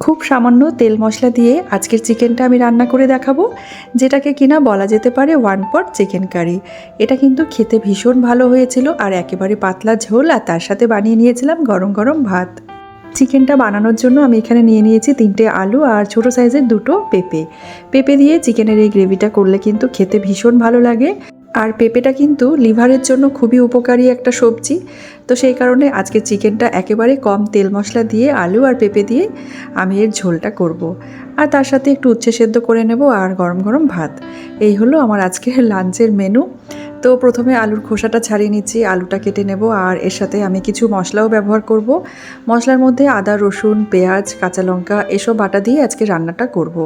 খুব সামান্য তেল মশলা দিয়ে আজকের চিকেনটা আমি রান্না করে দেখাবো, যেটাকে কিনা বলা যেতে পারে ওয়ান পট চিকেন কারি এটা কিন্তু খেতে ভীষণ ভালো হয়েছিল আর একেবারে পাতলা ঝোল আর তার সাথে বানিয়ে নিয়েছিলাম গরম গরম ভাত। চিকেনটা বানানোর জন্য আমি এখানে নিয়ে নিয়েছি তিনটে আলু আর ছোট সাইজের দুটো পেঁপে। পেঁপে দিয়ে চিকেনের এই গ্রেভিটা করলে কিন্তু খেতে ভীষণ ভালো লাগে। আর পেঁপেটা কিন্তু লিভারের জন্য খুবই উপকারী একটা সবজি। তো সেই কারণে আজকে চিকেনটা একেবারে কম তেল মশলা দিয়ে, আলু আর পেঁপে দিয়ে আমি এর ঝোলটা করব। আর তার সাথে একটু উচ্ছে সেদ্ধ করে নেব আর গরম গরম ভাত। এই হলো আমার আজকের লাঞ্চের মেনু। তো প্রথমে আলুর খোসাটা ছাড়িয়ে নিচ্ছি, আলুটা কেটে নেব আর এর সাথে আমি কিছু মশলাও ব্যবহার করব। মশলার মধ্যে আদা, রসুন, পেঁয়াজ, কাঁচা লঙ্কা এসব বাটা দিয়ে আজকে রান্নাটা করব।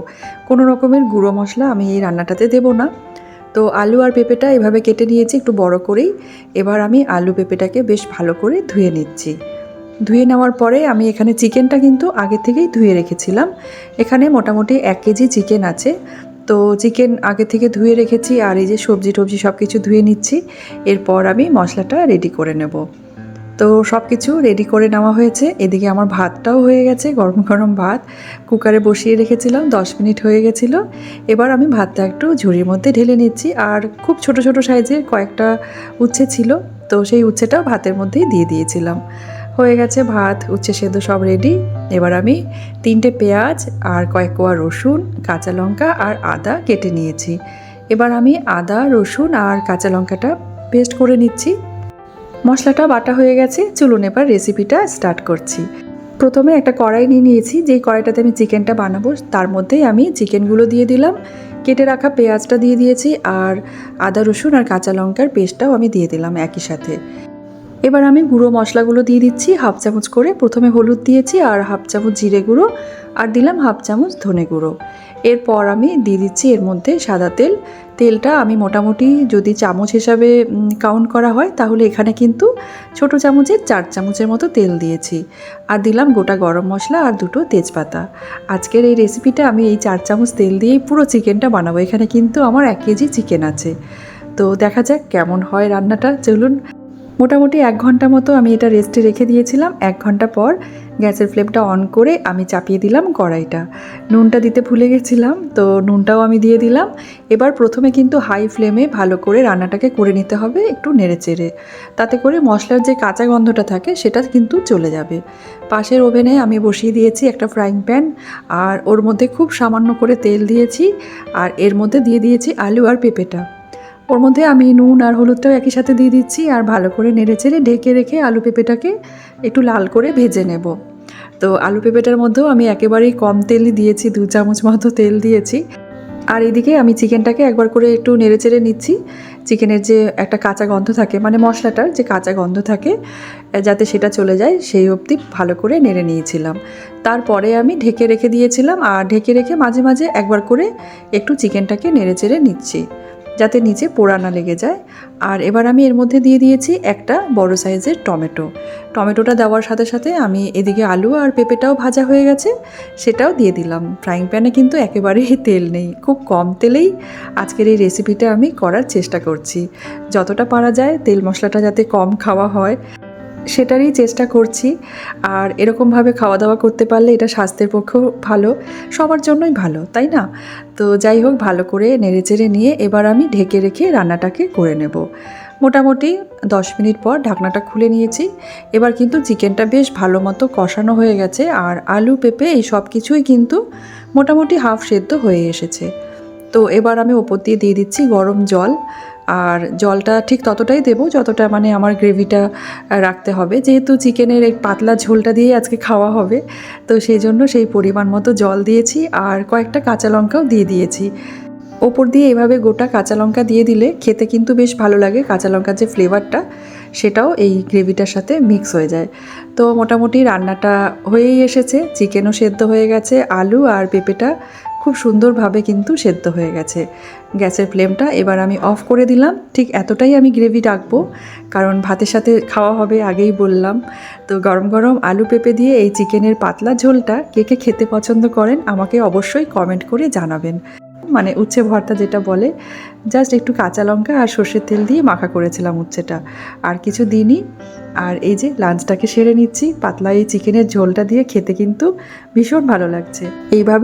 কোনো রকমের গুঁড়ো মশলা আমি এই রান্নাটাতে দেবো না। তো আলু আর পেঁপেটা এভাবে কেটে নিয়েছি, একটু বড় করেই। এবার আমি আলু পেঁপেটাকে বেশ ভালো করে ধুয়ে নিচ্ছি। ধুয়ে নেওয়ার পরে আমি এখানে চিকেনটা কিন্তু আগে থেকেই ধুয়ে রেখেছিলাম। এখানে মোটামুটি এক কেজি চিকেন আছে। তো চিকেন আগে থেকে ধুয়ে রেখেছি আর এই যে সবজি টবজি সব কিছু ধুয়ে নিচ্ছি। এরপর আমি মশলাটা রেডি করে নেব। তো সব কিছু রেডি করে নেওয়া হয়েছে। এদিকে আমার ভাতটাও হয়ে গেছে, গরম গরম ভাত। কুকারে বসিয়ে রেখেছিলাম, দশ মিনিট হয়ে গেছিল। এবার আমি ভাতটা একটু ঝুড়ির মধ্যে ঢেলে নিচ্ছি। আর খুব ছোট ছোট সাইজের কয়েকটা উচ্ছে ছিল, তো সেই উচ্ছেটাও ভাতের মধ্যেই দিয়ে দিয়েছিলাম। হয়ে গেছে ভাত, উচ্ছে সেদ্ধ সব রেডি এবার আমি তিনটে পেঁয়াজ আর কয়েক কোয়া রসুন, কাঁচা লঙ্কা আর আদা কেটে নিয়েছি। এবার আমি আদা, রসুন আর কাঁচা লঙ্কাটা পেস্ট করে নিচ্ছি। মশলাটা বাটা হয়ে গেছে, চলুন এবার রেসিপিটা স্টার্ট করছি। প্রথমে একটা কড়াই নিয়ে নিয়েছি, যেই কড়াইটাতে আমি চিকেনটা বানাবো, তার মধ্যেই আমি চিকেনগুলো দিয়ে দিলাম। কেটে রাখা পেঁয়াজটা দিয়ে দিয়েছি আর আদা, রসুন আর কাঁচা লঙ্কার পেস্টটাও আমি দিয়ে দিলাম একই সাথে। এবার আমি গুঁড়ো মশলাগুলো দিয়ে দিচ্ছি, হাফ চামচ করে। প্রথমে হলুদ দিয়েছি আর হাফ চামচ জিরে গুঁড়ো, আর দিলাম হাফ চামচ ধনে গুঁড়ো। এরপর আমি দিয়ে দিচ্ছি এর মধ্যে সাদা তেল। তেলটা আমি মোটামুটি যদি চামচ হিসাবে কাউন্ট করা হয়, তাহলে এখানে কিন্তু ছোট চামচের চার চামচের মতো তেল দিয়েছি। আর দিলাম গোটা গরম মশলা আর দুটো তেজপাতা। আজকের এই রেসিপিটা আমি এই চার চামচ তেল দিয়েই পুরো চিকেনটা বানাবো। এখানে কিন্তু আমার এক কেজি চিকেন আছে। তো দেখা যাক কেমন হয় রান্নাটা। চলুন মোটামুটি এক ঘণ্টা মতো আমি এটা রেস্টে রেখে দিয়েছিলাম। এক ঘণ্টা পর গ্যাসের ফ্লেমটা অন করে আমি চাপিয়ে দিলাম কড়াইটা। নুনটা দিতে ভুলে গেছিলাম, তো নুনটাও আমি দিয়ে দিলাম। এবার প্রথমে কিন্তু হাই ফ্লেমে ভালো করে রান্নাটাকে করে নিতে হবে একটু নেড়ে চেড়ে তাতে করে মশলার যে কাঁচা গন্ধটা থাকে সেটা কিন্তু চলে যাবে। পাশের ওভেনে আমি বসিয়ে দিয়েছি একটা ফ্রাইং প্যান আর ওর মধ্যে খুব সামান্য করে তেল দিয়েছি, আর এর মধ্যে দিয়ে দিয়েছি আলু আর পেঁপেটা। ওর মধ্যে আমি নুন আর হলুদটাও একই সাথে দিয়ে দিচ্ছি আর ভালো করে নেড়ে চেড়ে ঢেকে রেখে আলু পেঁপেটাকে একটু লাল করে ভেজে নেব। তো আলু পেঁপেটার মধ্যেও আমি একেবারেই কম তেলই দিয়েছি, দু চামচ মতো তেল দিয়েছি। আর এদিকে আমি চিকেনটাকে একবার করে একটু নেড়ে চেড়ে নিচ্ছি। চিকেনের যে একটা কাঁচা গন্ধ থাকে মানে মশলাটার যে কাঁচা গন্ধ থাকে যাতে সেটা চলে যায়, সেই অবধি ভালো করে নেড়ে নিয়েছিলাম। তারপরে আমি ঢেকে রেখে দিয়েছিলাম আর ঢেকে রেখে মাঝে মাঝে একবার করে একটু চিকেনটাকে নেড়ে চেড়ে নিচ্ছি। যাতে নিচে পোড়া না লেগে যায়। আর এবার আমি এর মধ্যে দিয়ে দিয়েছি একটা বড় সাইজের টমেটো। টমেটোটা দেওয়ার সাথে সাথে আমি এদিকে আলু আর পেঁপেটাও ভাজা হয়ে গেছে, সেটাও দিয়ে দিলাম। ফ্রাইং প্যানে কিন্তু একেবারেই তেল নেই, খুব কম তেলেই আজকের এই রেসিপিটা আমি করার চেষ্টা করছি। যতটা পারা যায় তেল মশলাটা যাতে কম খাওয়া হয়। সেটারই চেষ্টা করছি। আর এরকমভাবে খাওয়া দাওয়া করতে পারলে এটা স্বাস্থ্যের পক্ষেও ভালো, সবার জন্যই ভালো, তাই না? তো যাই হোক, ভালো করে নেড়েচেড়ে নিয়ে এবার আমি ঢেকে রেখে রান্নাটাকে করে নেব। মোটামুটি দশ মিনিট পর ঢাকনাটা খুলে নিয়েছি। এবার কিন্তু চিকেনটা বেশ ভালো মতো কষানো হয়ে গেছে। আর আলু, পেঁপে এই সব কিছুই কিন্তু মোটামুটি হাফ সেদ্ধ হয়ে এসেছে। তো এবার আমি ওপর দিয়ে দিয়ে দিচ্ছি গরম জল। আর জলটা ঠিক ততটাই দেবো যতটা মানে আমার গ্রেভিটা রাখতে হবে। যেহেতু চিকেনের এই পাতলা ঝোলটা দিয়ে আজকে খাওয়া হবে, তো সেই জন্য সেই পরিমাণ মতো জল দিয়েছি আর কয়েকটা কাঁচা লঙ্কাও দিয়ে দিয়েছি। ওপর দিয়ে এভাবে গোটা কাঁচা লঙ্কা দিয়ে দিলে খেতে কিন্তু বেশ ভালো লাগে, কাঁচা লঙ্কার যে ফ্লেভারটা সেটাও এই গ্রেভিটার সাথে মিক্স হয়ে যায়। তো মোটামুটি রান্নাটা হয়েই এসেছে, চিকেনও সেদ্ধ হয়ে গেছে, আলু আর পেঁপেটা খুব সুন্দরভাবে কিন্তু সেদ্ধ হয়ে গেছে। গ্যাসের ফ্লেমটা এবার আমি অফ করে দিলাম। ঠিক এতটাই আমি গ্রেভি রাখব কারণ ভাতের সাথে খাওয়া হবে আগেই বললাম। তো গরম গরম আলু পেঁপে দিয়ে এই চিকেনের পাতলা ঝোলটা কে কে খেতে পছন্দ করেন আমাকে অবশ্যই কমেন্ট করে জানাবেন। মানে উচ্ছে ভর্তা যেটা বলে, জাস্ট একটু কাঁচা লঙ্কা আর সর্ষের তেল দিয়ে মাখা করেছিলাম উচ্ছেটা। আর কিছু দিনই আর এই যে লাঞ্চটাকে সেরে নিচ্ছি, পাতলা এই চিকেনের ঝোলটা দিয়ে খেতে কিন্তু ভীষণ ভালো লাগছে। এইভাবে